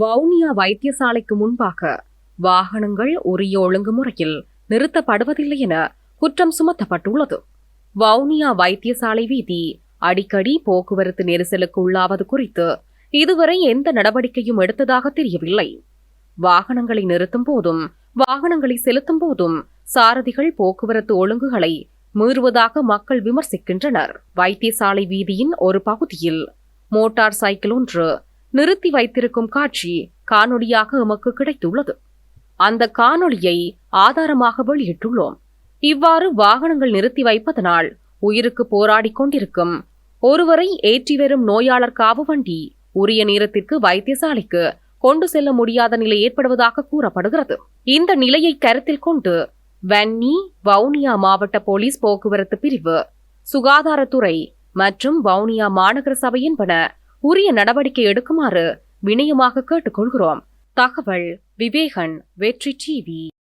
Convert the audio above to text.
வவுனியா வைத்தியசாலைக்கு முன்பாக வாகனங்கள் உரிய ஒழுங்குமுறையில் நிறுத்தப்படுவதில்லை என குற்றம் சுமத்தப்பட்டுள்ளது. வவுனியா வைத்தியசாலை வீதி அடிக்கடி போக்குவரத்து நெரிசலுக்கு உள்ளாவது குறித்து இதுவரை எந்த நடவடிக்கையும் எடுத்ததாக தெரியவில்லை. வாகனங்களை நிறுத்தும் போதும் வாகனங்களை செலுத்தும் போதும் சாரதிகள் போக்குவரத்து ஒழுங்குகளை மீறுவதாக மக்கள் விமர்சிக்கின்றனர். வைத்தியசாலை வீதியின் ஒரு பகுதியில் மோட்டார் சைக்கிள் ஒன்று நிறுத்தி வைத்திருக்கும் காட்சி காணொளியாக எமக்கு கிடைத்துள்ளது. அந்த காணொளியை ஆதாரமாக வெளியிட்டுள்ளோம். இவ்வாறு வாகனங்கள் நிறுத்தி வைப்பதனால் உயிருக்கு போராடி கொண்டிருக்கும் ஒருவரை ஏற்றி வரும் நோயாளர் காவு வண்டி உரிய நேரத்திற்கு வைத்தியசாலைக்கு கொண்டு செல்ல முடியாத நிலை ஏற்படுவதாக கூறப்படுகிறது. இந்த நிலையை கருத்தில் கொண்டு வன்னி வவுனியா மாவட்ட போலீஸ் போக்குவரத்து பிரிவு சுகாதாரத்துறை மற்றும் வவுனியா மாநகர சபை என்பன உரிய நடவடிக்கை எடுக்குமாறு வினயமாக கேட்டுக்கொள்கிறோம். தகவல் விவேகன் வெற்றி டிவி.